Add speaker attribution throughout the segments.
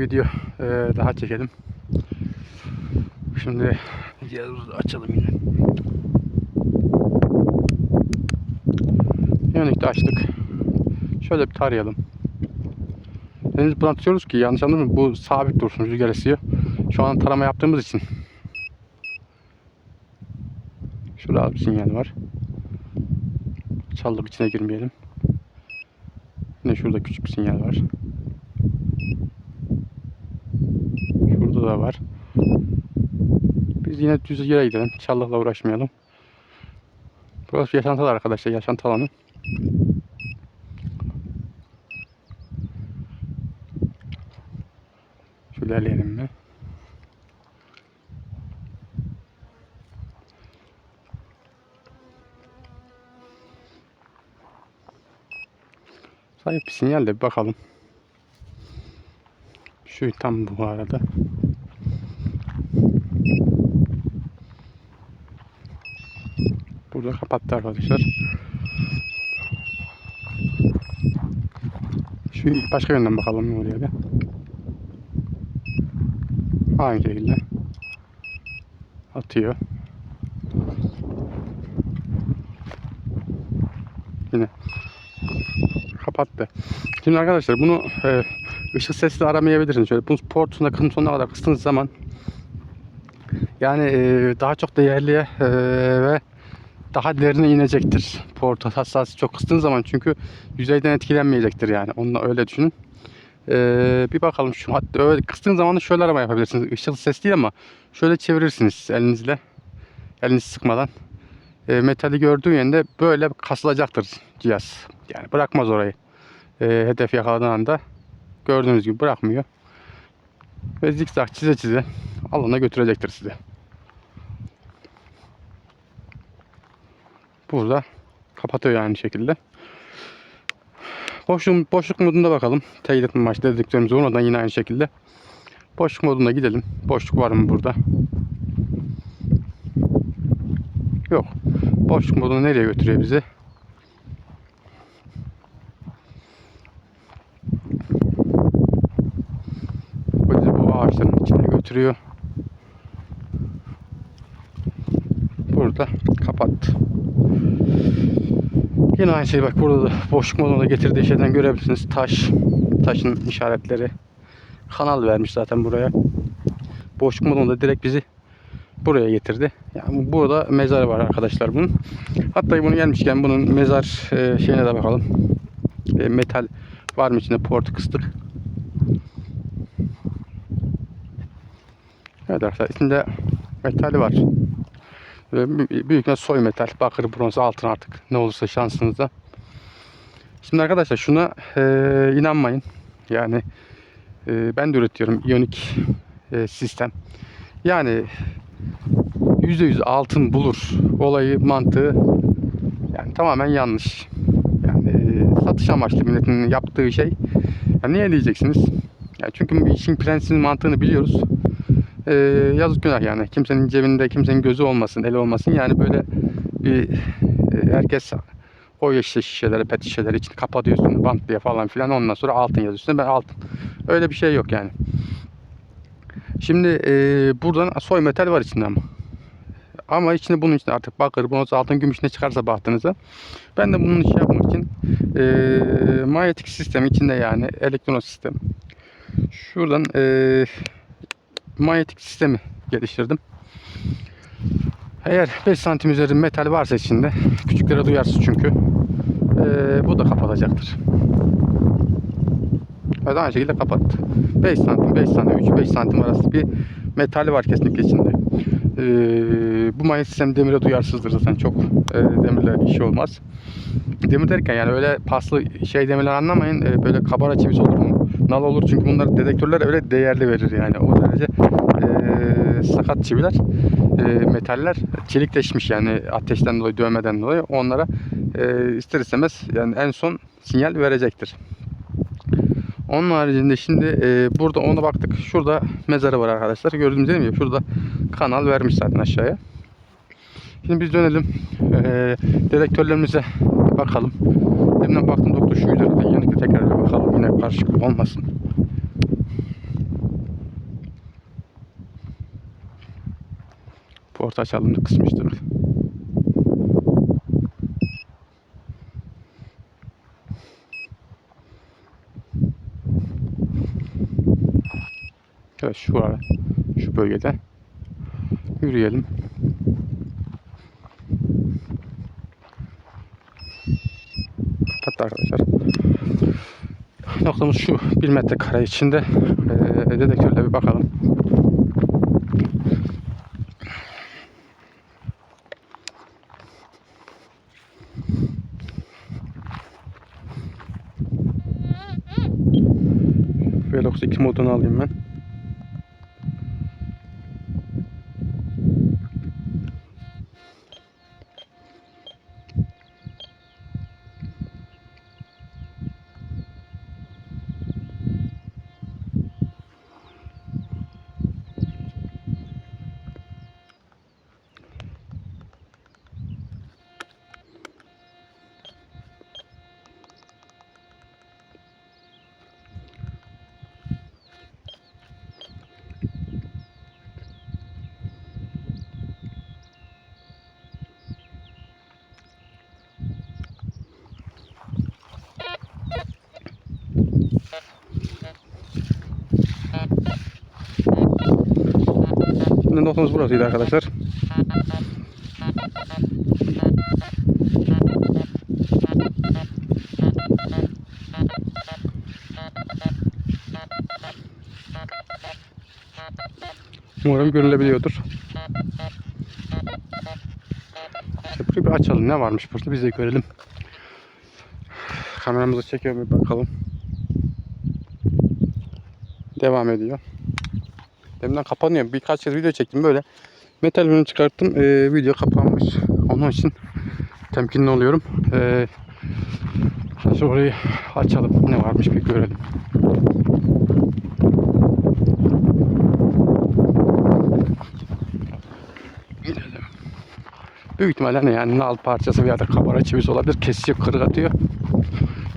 Speaker 1: video e, daha çekelim. Şimdi cihazımızı açalım yine. Yönelikte açtık. Şöyle bir tarayalım. Deniz bırakıyoruz ki yanlış anlamayın bu sabit dursun rüzgar esiyor. Şu an tarama yaptığımız için. Şurada bir sinyal var. Çaldık içine girmeyelim. Yine şurada küçük bir sinyal var. Şurada da var. Biz yine düz yere gidelim. Çallıkla uğraşmayalım. Burası yaşantı arkadaşlar. Yaşantı alanı. Şöyle ilerleyelim mi? Sahip bir sinyal de bir bakalım. Şu tam bu arada. Burada kapattı arkadaşlar. Şu başka yönden bakalım oraya bir. Aynı şekilde. Atıyor. Yine kapattı. Şimdi arkadaşlar bunu e, ışık sesli aramayabilirsiniz. Şöyle bu portuna kısım sonuna kadar kıstığınız zaman yani e, daha çok değerliye e, ve daha derine inecektir. Port hassasiyeti çok kıstığınız zaman çünkü yüzeyden etkilenmeyecektir yani. Onu öyle düşünün. E, bir bakalım şu hatta öyle kıstığınız zaman da şöyle arama yapabilirsiniz. Işık ses değil ama şöyle çevirirsiniz elinizle. Elinizi sıkmadan. E, metali gördüğü yönde böyle kasılacaktır cihaz. Yani bırakmaz orayı. E, hedef yakaladığın anda gördüğünüz gibi bırakmıyor. Ve zikzak çize çize alana götürecektir sizi. Burada kapatıyor yani şekilde. Boşluk, boşluk modunda bakalım. Teyit etme amaçlı dediklerimiz oradan yine aynı şekilde. Boşluk moduna gidelim. Boşluk var mı burada? Yok. Boşluk modunu nereye götürüyor bizi? Bizi bu ağaçların içine götürüyor. Burada kapattı. Yine aynı şey bak burada da boşluk moduna getirdiği şeyden görebilirsiniz. Taş, taşın işaretleri. Kanal vermiş zaten buraya. Boşluk modunda direkt bizi buraya getirdi. Yani burada mezar var arkadaşlar bunun. Hatta bunu gelmişken bunun mezar e, şeyine de bakalım. E, metal var mı içinde portu kıstık. Evet arkadaşlar içinde metali var. Büyük soy metal, bakır, bronz, altın artık ne olursa şansınızda. Şimdi arkadaşlar şuna e, inanmayın. Yani e, ben de üretiyorum iyonik e, sistem. Yani %100 altın bulur olayı mantığı yani tamamen yanlış. Yani e, satış amaçlı milletin yaptığı şey. Ya niye diyeceksiniz? Ya çünkü işin prensibini mantığını biliyoruz. E, yazık günah yani. Kimsenin cebinde kimsenin gözü olmasın, eli olmasın. Yani böyle bir e, herkes o işte şişeleri, pet şişeleri için kapatıyorsun bantlıyor falan filan. Ondan sonra altın yazıyorsun. Ben altın. Öyle bir şey yok yani. Şimdi e, buradan soy metal var içinde ama. Ama içinde bunun içinde artık bakır, bronz, altın, gümüş ne çıkarsa bahtınıza. Ben de bunun işi yapmak için e, manyetik sistem içinde yani elektron sistem. Şuradan e, manyetik sistemi geliştirdim. Eğer 5 santim üzeri metal varsa içinde küçüklere duyarsız çünkü e, bu da kapatacaktır. Evet aynı şekilde kapattı. 5 santim, 5 santim, 3-5 santim arası bir metali var kesinlikle içinde. Ee, bu manyetik sistem demire duyarsızdır zaten çok e, demirle işi olmaz. Demir derken yani öyle paslı şey demirler anlamayın e, böyle kabara çivisi olur mu? Nal olur çünkü bunlar dedektörler öyle değerli verir yani o derece e, sakat çiviler e, metaller çelikleşmiş yani ateşten dolayı dövmeden dolayı onlara e, ister istemez yani en son sinyal verecektir. Onun haricinde şimdi e, burada ona baktık. Şurada mezarı var arkadaşlar. Gördüğünüz mi? Şurada kanal vermiş zaten aşağıya. Şimdi biz dönelim. Ee, e, dedektörlerimize bakalım. Demden baktım doktor şuydu herhalde. Yanıklı tekrar bakalım. Yine karışıklık olmasın. Porta çalımını kısmıştır. Evet şu ara, şu bölgede yürüyelim. Hatta arkadaşlar noktamız şu 1 metrekare içinde eee dedektörle bir bakalım. Velox 2 modunu alayım ben. Noktamız burasıydı arkadaşlar. Umarım görülebiliyordur. Burayı bir açalım. Ne varmış burada biz de görelim. Kameramızı çekiyor bir bakalım. Devam ediyor. Deminden kapanıyor. Birkaç kez video çektim böyle. Metal ürünü çıkarttım. Ee, video kapanmış. Onun için temkinli oluyorum. Ee, orayı açalım. Ne varmış bir görelim. Büyük ihtimalle ne yani nal parçası veya da kabara çivisi olabilir. Kesici kırık atıyor.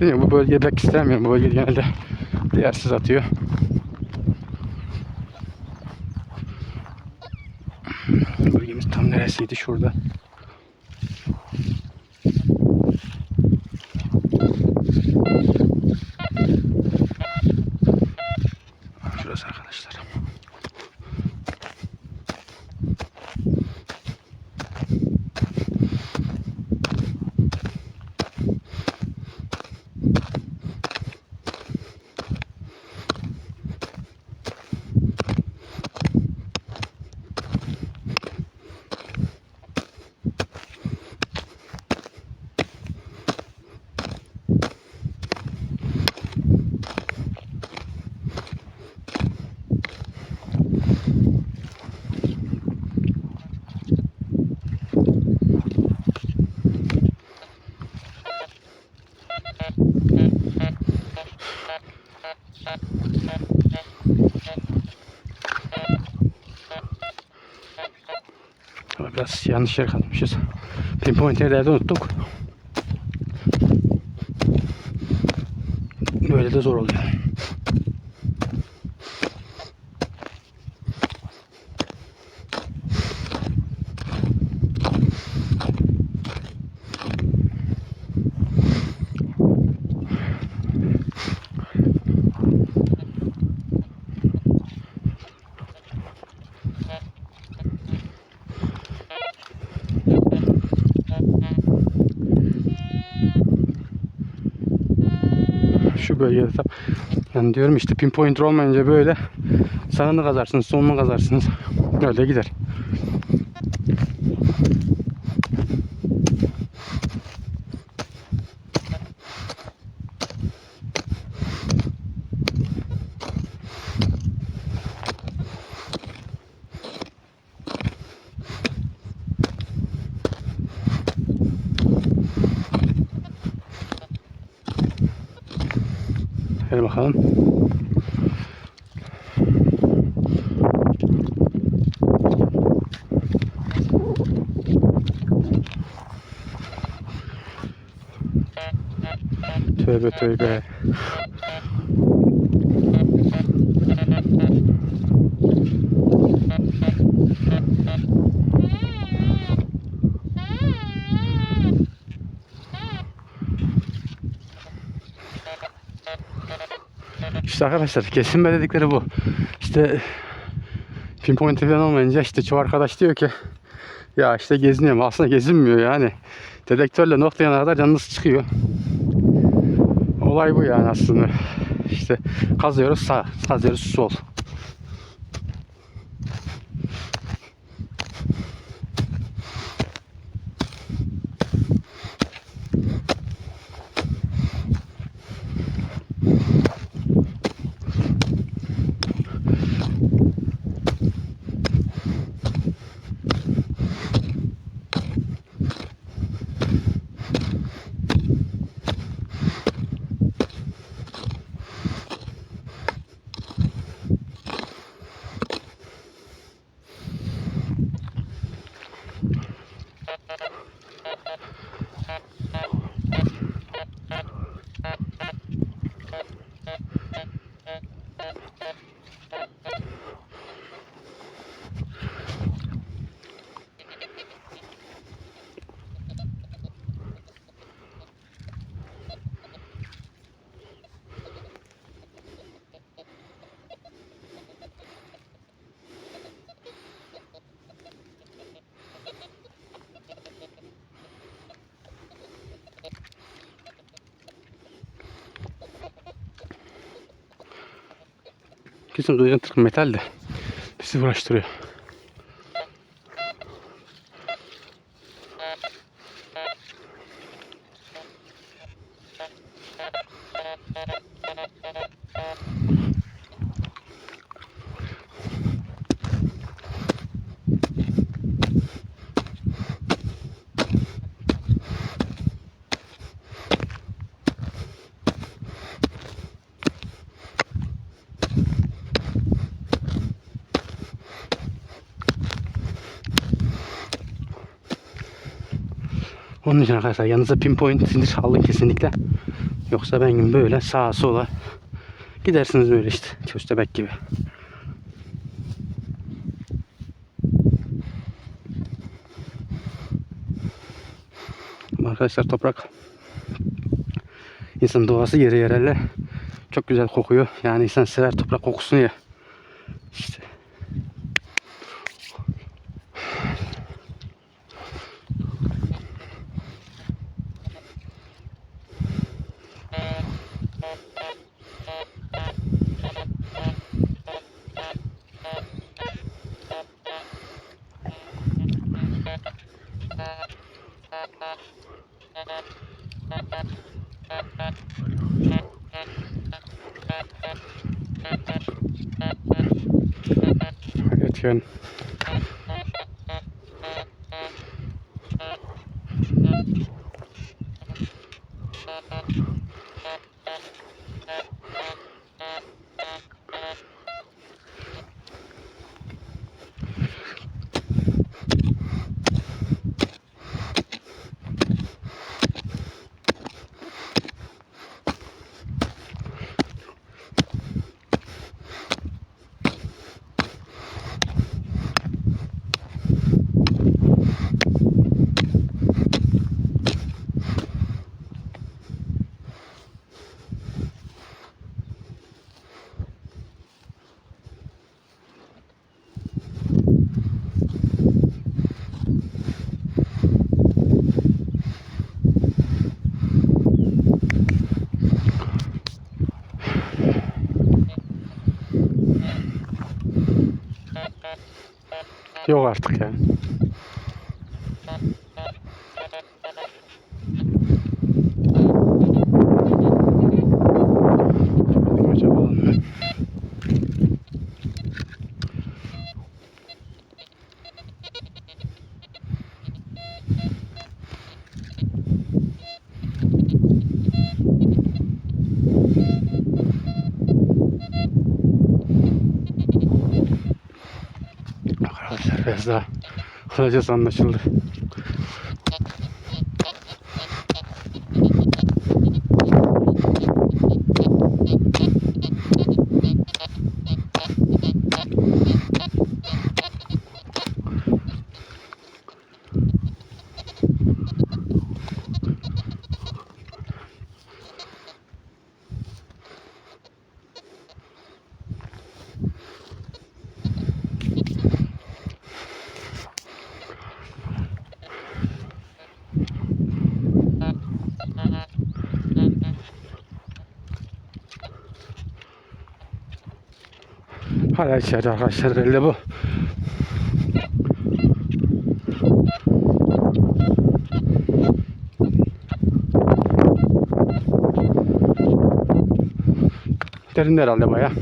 Speaker 1: Bilmiyorum bu bölgeyi pek istemiyorum. Bu bölge genelde değersiz atıyor. Neresiydi şurada? Şurası arkadaşlar. Yanlış yere kalmışız. Pinpoint nerede unuttuk. Böyle de zor oluyor. Şu bölgede tam. Yani diyorum işte pinpointer olmayınca böyle sağını kazarsınız, solunu kazarsınız. Öyle gider. Bakalım. Tövbe tövbe. İşte arkadaşlar kesinme dedikleri bu. İşte pinpoint falan olmayınca işte çoğu arkadaş diyor ki ya işte geziniyorum. Aslında gezinmiyor yani. Dedektörle noktaya kadar canınız çıkıyor. Olay bu yani aslında. İşte kazıyoruz sağ, kazıyoruz sol. Kesin kırıntı metal de bizi uğraştırıyor. Onun için arkadaşlar yanınıza pinpoint sinir alın kesinlikle. Yoksa ben gibi böyle sağa sola gidersiniz böyle işte köstebek gibi. Arkadaşlar toprak insan doğası yeri yerelle çok güzel kokuyor. Yani insan sever toprak kokusunu ya. İşte Evet Йогарт гэх юм. Alacağız anlaşıldı. Hala içeride arkadaşlar belli bu. Derinde herhalde baya.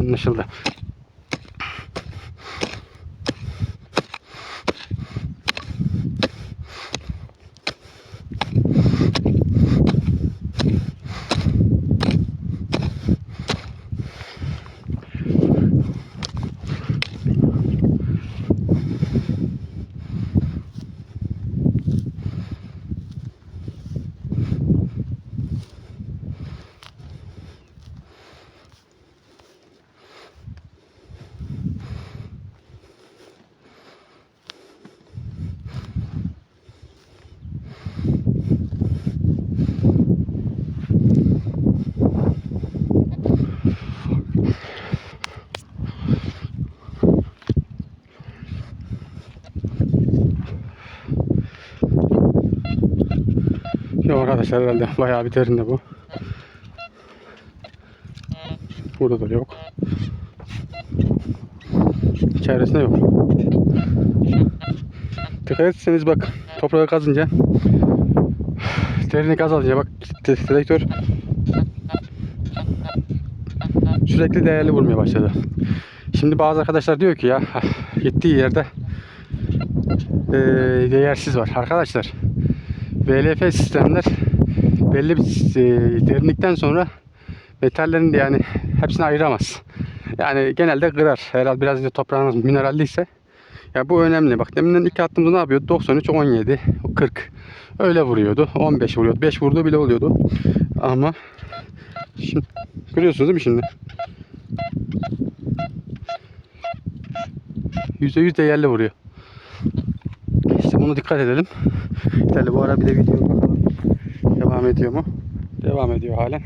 Speaker 1: Anlaşıldı. Yok arkadaşlar herhalde bayağı bir derinde bu. Burada da yok. İçerisinde yok. Dikkat etseniz bak toprağı kazınca derini kazalınca bak selektör sürekli değerli vurmaya başladı. Şimdi bazı arkadaşlar diyor ki ya gittiği yerde eee, değersiz var. Arkadaşlar VLF sistemler belli bir e, derinlikten sonra metallerin de yani hepsini ayıramaz. Yani genelde kırar. Herhalde biraz da toprağınız mineralliyse. Ya bu önemli. Bak deminden ilk attığımızda ne yapıyordu? 93, 17, 40. Öyle vuruyordu. 15 vuruyordu. 5 vurduğu bile oluyordu. Ama şimdi görüyorsunuz değil mi şimdi? %100 değerli vuruyor. İşte bunu dikkat edelim. İşte bu ara bir de video bakalım. Devam ediyor mu? Devam ediyor halen.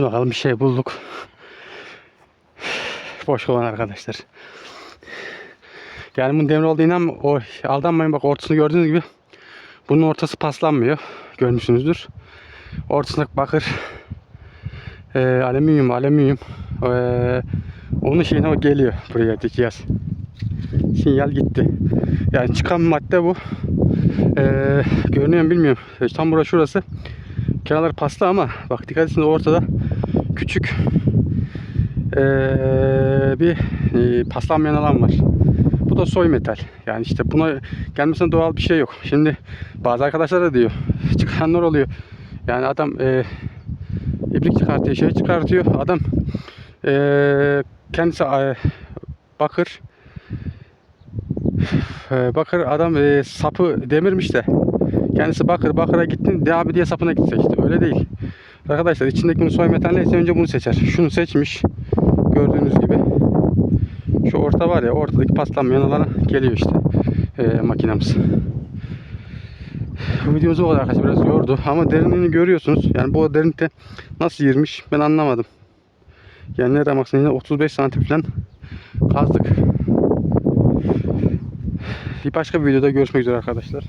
Speaker 1: Şimdi bakalım bir şey bulduk. Boş olan arkadaşlar. Yani bunun demir olduğu inan o aldanmayın bak ortasını gördüğünüz gibi bunun ortası paslanmıyor. Görmüşsünüzdür. Ortasında bakır e, alüminyum alüminyum e, onun şeyine o geliyor buraya dikiyaz. Sinyal gitti. Yani çıkan madde bu. E, görünüyor mu bilmiyorum. E, Tam burası şurası. Kenarlar paslı ama bak dikkat etseniz ortada küçük eee, bir eee, paslanmayan alan var. Bu da soy metal. Yani işte buna gelmesine doğal bir şey yok. Şimdi bazı arkadaşlar da diyor çıkanlar oluyor. Yani adam eee ibrik çıkartıyor, şey çıkartıyor. Adam eee, kendisi eee, bakır bakır adam eee, sapı demirmiş de Kendisi bakır bakıra gittin de abi diye sapına gitse işte öyle değil. Arkadaşlar içindeki bunu soy metal neyse önce bunu seçer. Şunu seçmiş. Gördüğünüz gibi. Şu orta var ya ortadaki paslanmayan alana geliyor işte e, makinamız. Bu videomuz o kadar arkadaşlar biraz yordu ama derinliğini görüyorsunuz. Yani bu derinlikte nasıl girmiş ben anlamadım. Yani nereden baksanız yine 35 santim falan kazdık. Bir başka bir videoda görüşmek üzere arkadaşlar.